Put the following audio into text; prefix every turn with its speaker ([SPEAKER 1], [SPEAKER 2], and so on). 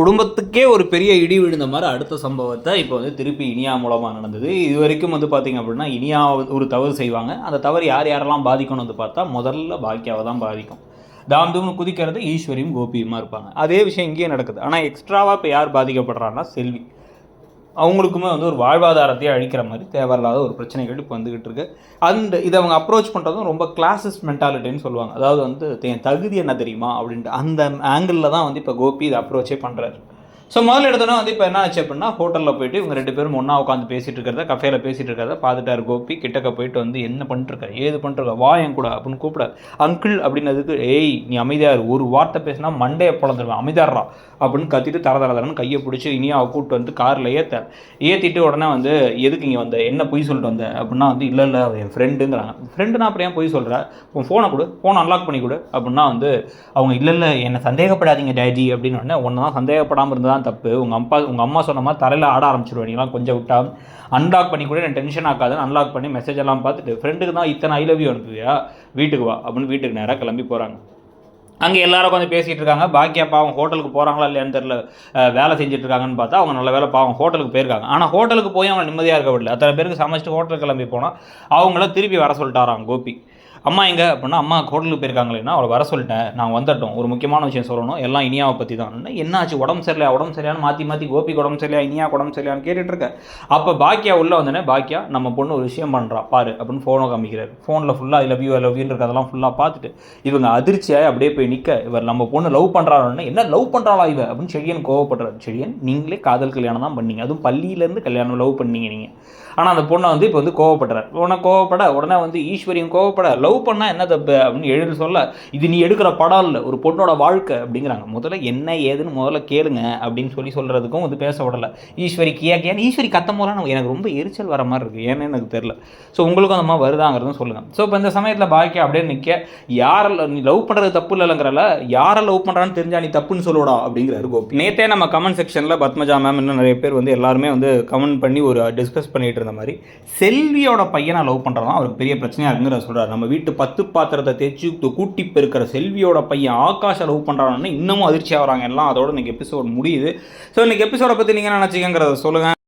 [SPEAKER 1] குடும்பத்துக்கே ஒரு பெரிய இடி விழுந்த மாதிரி அடுத்த சம்பவத்தை இப்போ வந்து திருப்பி இனியா மூலமாக நடந்தது. இது வரைக்கும் வந்து பார்த்தீங்க அப்படின்னா இனியா ஒரு தவறு செய்வாங்க. அந்த தவறு யார் யாரெல்லாம் பாதிக்கணும் வந்து பார்த்தா முதல்ல பாக்கியாவை தான் பாதிக்கும். தாம் தூம்னு குதிக்கிறது ஈஸ்வரியும் கோபியுமா இருப்பாங்க. அதே விஷயம் இங்கேயே நடக்குது. ஆனால் எக்ஸ்ட்ராவாக இப்போ யார் பாதிக்கப்படுறான்னா செல்வி. அவங்களுக்குமே வந்து ஒரு வாழ்வாதாரத்தையே அழிக்கிற மாதிரி தேவையில்லாத ஒரு பிரச்சனைகள் இப்போ வந்துக்கிட்டு இருக்கு. அண்ட் இதை அவங்க அப்ரோச் பண்ணுறதும் ரொம்ப கிளாஸஸ் மென்டாலிட்டின்னு சொல்லுவாங்க. அதாவது வந்து என் தகுதி என்ன தெரியுமா? அப்படின்ட்டு அந்த ஆங்கிளில் தான் வந்து இப்போ கோபி இதை அப்ரோச்சே பண்ணுறாரு ஸோ முதல்ல எடுத்தோன்னே வந்து இப்போ என்ன ஆச்சு அப்படின்னா ஹோட்டலில் போயிட்டு இவங்க ரெண்டு பேரும் ஒன்றா உட்காந்து பேசிட்டு இருக்கிறத கஃபேல பேசிகிட்டு இருக்கிறத பார்த்துட்டார் கோபி. கிட்டக்க போயிட்டு வந்து என்ன பண்ணிட்டுருக்க? ஏது பண்ணிட்டுருக்க? வா என் கூட அப்படின்னு கூப்பிடாரு. அங்கிள் அப்படின்னதுக்கு ஏய் நீ அமைதியாக ஒரு வார்த்தை பேசினா மண்டையை பிளந்துருவேன். அமைதியாடுறா அப்படின்னு கத்திட்டு தர தர தரன்னு கையை பிடிச்சி இனியாவை கூப்பிட்டு வந்து காரில் ஏற்ற ஏற்றிட்டு உடனே வந்து எதுக்கு இங்கே வந்த? என்ன பொய் சொல்லிட்டு வந்த? அப்படின்னா வந்து இல்லை இல்லை என் ஃப்ரெண்டுங்கிறாங்க ஃப்ரெண்டு நான் அப்புறம் ஏன் பொய் சொல்கிறேன் உன் ஃபோனை கொடு. ஃபோனை அன்லாக் பண்ணி கொடு. அப்படின்னா வந்து அவங்க இல்லை இல்லை என்னை சந்தேகப்படாதீங்க டேடி அப்படின்னு உடனே ஒன்று தான் சந்தேகப்படாமல் இருந்தால் தான் தப்பு. உங்கள் அப்பா உங்கள் அம்மா சொன்ன மாதிரி தரையில் ஆட ஆரம்பிச்சிருவேன். கொஞ்சம் விட்டா. அன்லாக் பண்ணி கூட நான் டென்ஷன் ஆக்காதுன்னு அன்லாக் பண்ணி மெசேஜ் எல்லாம் பார்த்துட்டு ஃப்ரெண்டுக்கு தான் இத்தனை ஐ லவ் யூ அனுப்புவியா? வீட்டுக்கு வா. அப்படின்னு வீட்டுக்கு நேராக கிளம்பி போகிறாங்க அங்கே எல்லாரும் கொஞ்சம் பேசிகிட்டு இருக்காங்க. பாக்கியா பாவம் ஹோட்டலுக்கு போகிறாங்களா இல்லையான்னு தெரில வேலை செஞ்சுட்டு இருக்காங்கன்னு பார்த்தா அவங்க நல்ல வேலை பாவம் ஹோட்டலுக்கு போயிருக்காங்க. ஆனால் ஹோட்டலுக்கு போய் அவங்க நிம்மதியாக இருக்க விடல. அத்தனை பேருக்கு சமைச்சிட்டு ஹோட்டலுக்கு கிளம்பி போனால் அவங்கள திருப்பி வர சொல்லிட்டாராங்க கோபி. அம்மா எங்கே? அப்படின்னா அம்மா ஹோட்டலுக்கு போயிருக்காங்களேன்னா அவளை வர சொல்லிட்டேன். நான் வந்துட்டோம். ஒரு முக்கியமான விஷயம் சொல்லணும். எல்லாம் இனியாவை பற்றி தான் என்ன ஆச்சு உடம்பு சரியில்லையா? உடம்பு சரியான்னு மாற்றி மாற்றி கோபி உடம்பு சரியில்லையா? இனியா உடம்பு சரியில்லையான்னு கேட்டுட்டு இருக்க அப்போ பாக்கியா உள்ளே வந்தோடனே பாக்கியா நம்ம பொண்ணு ஒரு விஷயம் பண்ணுறா பாரு அப்படின்னு ஃபோனை காமிக்கிறார். ஃபோனில் ஃபுல்லாக I love you I love யூன்னு அதெல்லாம் ஃபுல்லாக பார்த்துட்டு இவங்க அதிர்ச்சியாக அப்படியே போய் நிற்க இவர் நம்ம பொண்ணு லவ் பண்ணுறாருன்னு என்ன லவ் பண்ணுறாளா இவ? அப்படின்னு செடியன் கோவப்படுறாரு. செடியன் நீங்களே காதல் கல்யாணம் தான் பண்ணீங்க. அதுவும் பள்ளியிலேருந்து கல்யாணம் லவ் பண்ணீங்க நீங்கள் ஆனால் அந்த பொண்ணை வந்து இப்போ வந்து கோவப்படுறார். உடனே கோவப்பட உடனே வந்து ஈஸ்வரியும் கோவப்பட லவ் லவ் பண்ணால் என்ன தப்பு அப்படின்னு எழுதி சொல்ல இது நீ எடுக்கிற படம் இல்லை ஒரு பொண்ணோட வாழ்க்கை அப்படிங்கிறாங்க. முதல்ல என்ன ஏதுன்னு முதல்ல கேளுங்க அப்படின்னு சொல்லி சொல்கிறதுக்கும் வந்து பேச விடலை. ஈஸ்வரி கியா கியான்னு ஈஸ்வரி கத்தம் போல எனக்கு ரொம்ப எரிச்சல் வர மாதிரி இருக்குது ஏன்னு எனக்கு தெரில ஸோ உங்களுக்கும் அந்த மாதிரி வருதாங்கிறதும் சொல்லுங்கள் ஸோ இப்போ இந்த சமயத்தில் பாக்கியா அப்படியே நிற்க யாரை நீ லவ் பண்ணுறது தப்பு இல்லைங்கிறல யாரை லவ் பண்ணுறான்னு தெரிஞ்சா நீ தப்புன்னு சொல்லுடா அப்படிங்கிறாரு கோபி. நேத்தே நம்ம கமெண்ட் செக்ஷனில் பத்மஜா மேம் இன்னும் நிறைய பேர் வந்து எல்லாருமே வந்து கமெண்ட் பண்ணி ஒரு டிஸ்கஸ் பண்ணிட்டு இருந்த மாதிரி செல்வியோட பையனை லவ் பண்ணுறதான் அவருக்கு பெரிய பிரச்சனையாக இருக்குங்கிற சொல்கிறார் நம்ம வீட்டு பத்து பாத்திரத்தை தேய்ச்சி கூட்டி பெருக்கிற செல்வியோட பையன் ஆகாஷை லவ் பண்ணுறான்னு இன்னமும் அதிர்ச்சி ஆகிறாங்க எல்லாம். அதோட இன்னைக்கு எபிசோட் முடியுது. ஸோ இன்னைக்கு எபிசோட பற்றி நீங்கள் நினச்சிக்கங்கிறத சொல்லுங்கள்